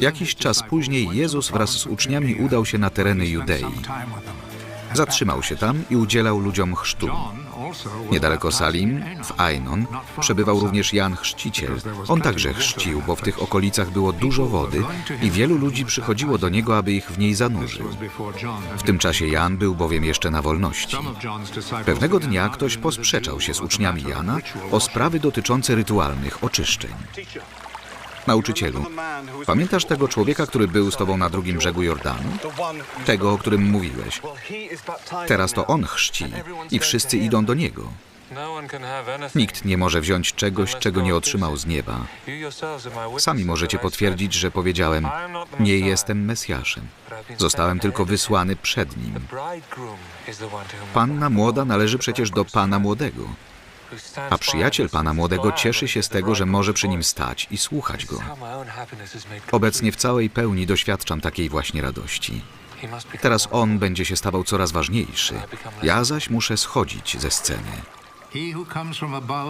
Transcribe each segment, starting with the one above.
Jakiś czas później Jezus wraz z uczniami udał się na tereny Judei. Zatrzymał się tam i udzielał ludziom chrztu. Niedaleko Salim, w Ainon, przebywał również Jan Chrzciciel. On także chrzcił, bo w tych okolicach było dużo wody i wielu ludzi przychodziło do niego, aby ich w niej zanurzył. W tym czasie Jan był bowiem jeszcze na wolności. Pewnego dnia ktoś posprzeczał się z uczniami Jana o sprawy dotyczące rytualnych oczyszczeń. Nauczycielu, pamiętasz tego człowieka, który był z tobą na drugim brzegu Jordanu? Tego, o którym mówiłeś. Teraz to on chrzci i wszyscy idą do niego. Nikt nie może wziąć czegoś, czego nie otrzymał z nieba. Sami możecie potwierdzić, że powiedziałem, nie jestem Mesjaszem. Zostałem tylko wysłany przed nim. Panna młoda należy przecież do pana młodego, a przyjaciel pana młodego cieszy się z tego, że może przy nim stać i słuchać go. Obecnie w całej pełni doświadczam takiej właśnie radości. Teraz on będzie się stawał coraz ważniejszy. Ja zaś muszę schodzić ze sceny.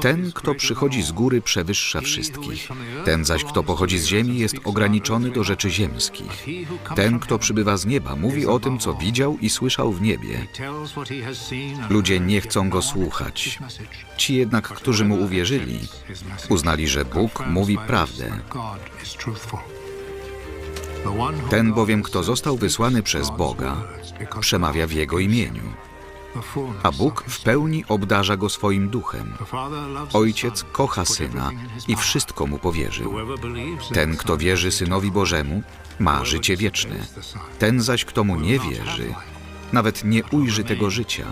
Ten, kto przychodzi z góry, przewyższa wszystkich. Ten zaś, kto pochodzi z ziemi, jest ograniczony do rzeczy ziemskich. Ten, kto przybywa z nieba, mówi o tym, co widział i słyszał w niebie. Ludzie nie chcą go słuchać. Ci jednak, którzy mu uwierzyli, uznali, że Bóg mówi prawdę. Ten bowiem, kto został wysłany przez Boga, przemawia w Jego imieniu. A Bóg w pełni obdarza go swoim duchem. Ojciec kocha syna i wszystko mu powierzył. Ten, kto wierzy synowi Bożemu, ma życie wieczne. Ten zaś, kto mu nie wierzy, nawet nie ujrzy tego życia.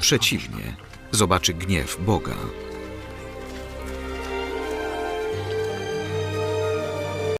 Przeciwnie, zobaczy gniew Boga.